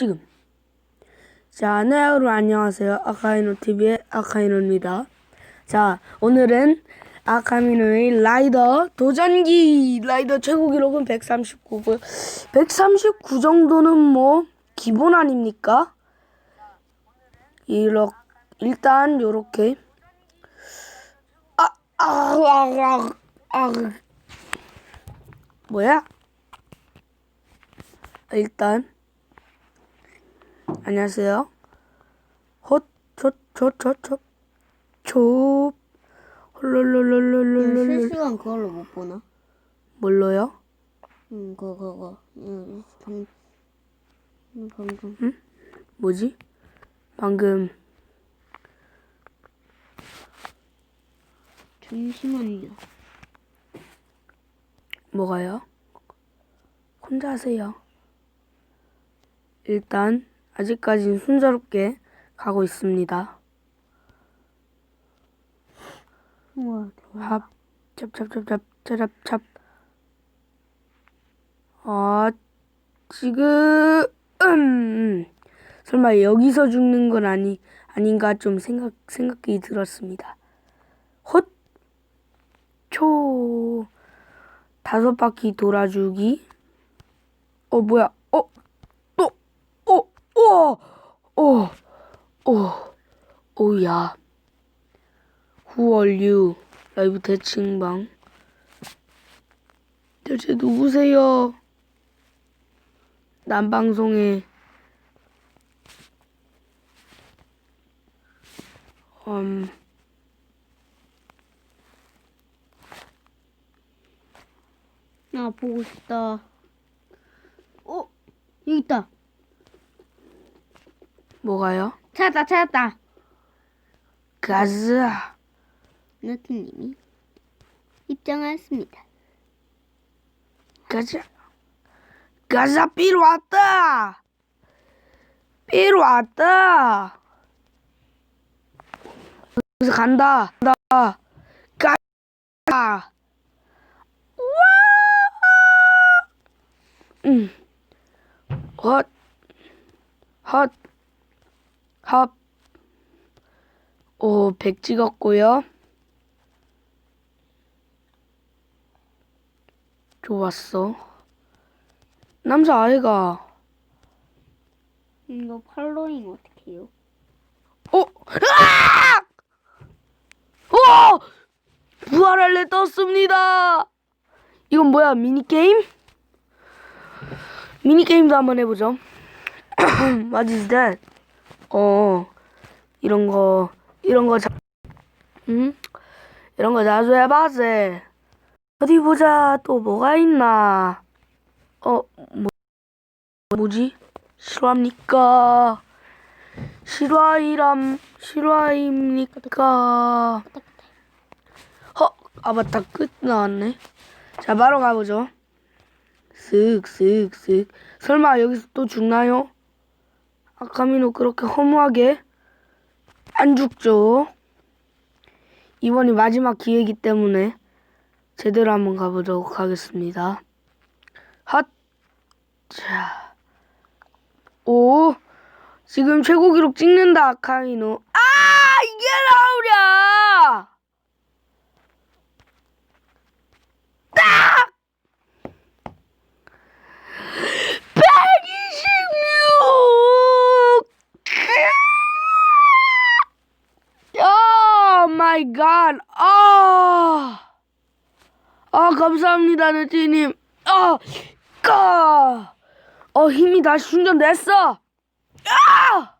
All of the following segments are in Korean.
지금. 자, 네, 여러분 안녕하세요. 아카이노 TV의 아카이노입니다. 자, 오늘은 아카미노의 라이더 도전기 라이더 최고 기록은 139고요. 139 정도는 뭐 기본 아닙니까? 이렇 일단 요렇게 아, 아, 아, 아, 아. 뭐야? 일단 안녕하세요. 헛, 저, 저, 저, 저, 조, 홀롤롤롤롤롤롤 실시간 그걸로 못 보나? 뭘로요? 응, 그거, 그거. 응, 방, 응, 방금. 뭐지? 방금 잠시만요. 뭐가요? 혼자 하세요. 일단 아직까진 순조롭게 가고 있습니다. 우와, 합, 찹찹찹찹, 찹찹찹. 아, 지금, 음, 설마 여기서 죽는 건 아니, 아닌가 좀 생각, 생각이 들었습니다. 헛, 초, 다섯 바퀴 돌아주기. 어, 뭐야, 어, 또, 어, 어, 어, 어, 오야. Who are you? 라이브 대칭방. 대체 누구세요? 난 방송에 음, 나 보고 싶다. 어? 여기 있다. 뭐가요? 찾았다, 찾았다. 가즈아. 너트님이 입장하였습니다. 가자. 가자 삐로 왔다. 삐로 왔다. 여기서 간다. 간다. 가. 와. 음. 헛. 헛. 헛. 오, 100 찍었고요. 좋았어. 남자 아이가 이거 팔로잉 어떻게 해요? 어? 으악! 어! 부활할래 떴습니다. 이건 뭐야? 미니게임? 미니게임도 한번 해보죠. What is that? 어, 이런 거, 이런 거 자, 응? 이런 거 자주 해봤지. 어디 보자. 또 뭐가 있나? 어, 뭐, 뭐지? 실화입니까? 실화이람, 실화입니까? 허, 아, 맞다. 끝 나왔네. 자, 바로 가보죠. 쓱, 쓱, 쓱. 설마 여기서 또 죽나요? 아카미노 그렇게 허무하게 안 죽죠. 이번이 마지막 기회이기 때문에 제대로 한번 가보도록 하겠습니다. 핫! 자. 오! 지금 최고 기록 찍는다, 아카미노. 아! 이게 나오랴! 딱! 126! 오 마이 갓. 아! 아, 감사합니다, 네티님. 아! 까! 어, 힘이 다시 충전됐어! 아!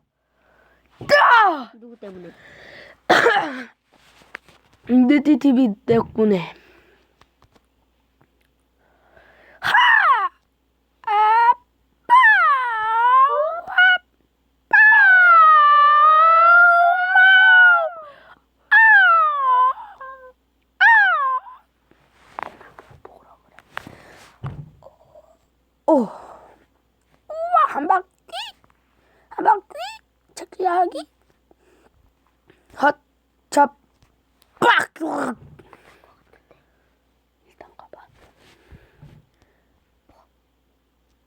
따! 누구 때문에? 네티TV 덕분에. 하박기 하박기 착지하기? 헛잡 빡! 일단 가봐.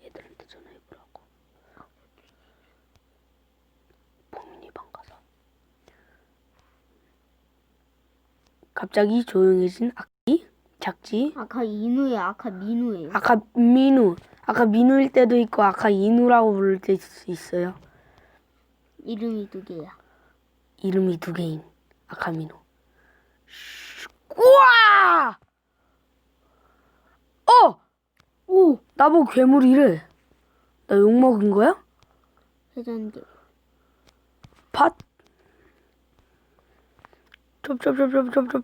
애들한테 전화해보라고. 봉민이 방 가서. 갑자기 조용해진 악기? 작지? 아까 인우야 아까 민우예요 아까 민우. 아까 민우일 때도 있고 아까 이누라고 부를 때 있어요 이름이 두 개야. 이름이 두 개인 아까 민우 슈, 우와 어! 오 나보고 괴물이래 나 욕먹은 거야? 회전기. 팥 쩝쩝쩝쩝쩝쩝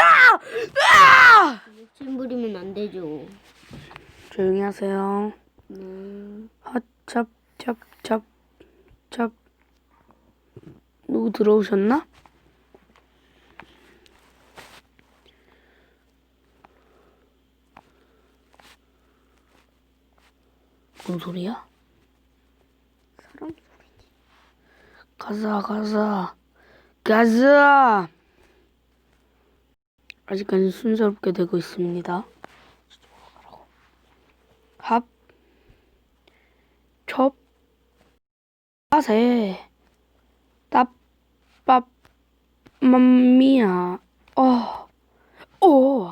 아! 아! 욕심 부리면 안 되죠. 조용히 하세요 네. 핫찹찹 찹 찹 누구 들어오셨나? 뭔 소리야? 사람 가자 가자 가자 아직까지 순조롭게 되고 있습니다 합 첩, 빠세, 따밥, 맘미야, 어, 오,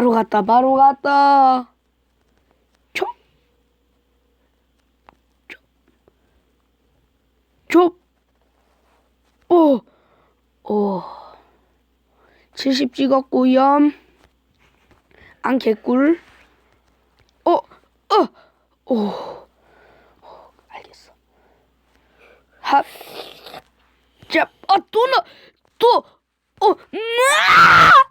바로 갔다, 바로 갔다. 촉, 오, 오, 70 찍었고요. 안 개꿀. 어, 어, 오, 오, 알겠어. 합, 짭, 아, 또 나, 또, 어, 으아!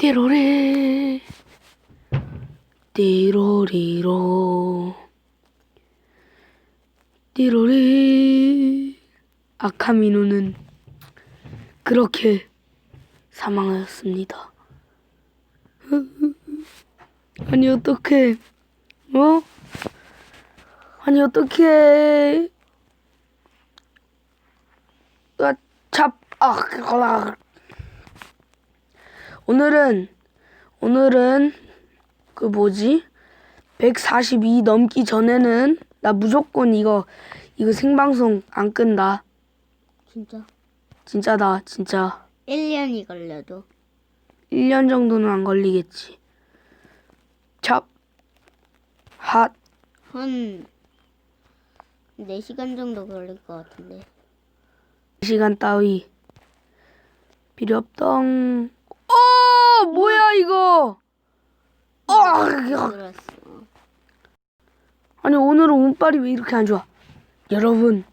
띠로리 띠로리로 띠로리 아카미노는 그렇게 사망하였습니다. 아니 어떡해 어? 아니 어떡해 아, 잡, 아, 그거라. 오늘은, 오늘은, 그 뭐지? 142 넘기 전에는, 나 무조건 이거, 이거 생방송 안 끈다. 진짜. 진짜다, 진짜. 1년이 걸려도. 1년 정도는 안 걸리겠지. 잡, 핫, 한 4시간 정도 걸릴 것 같은데. 시간 따위. 필요 없덩. 어, 뭐야, 이거! 어, 들었어. 아니 오늘은 운빨이 왜 이렇게 안 좋아? 여러분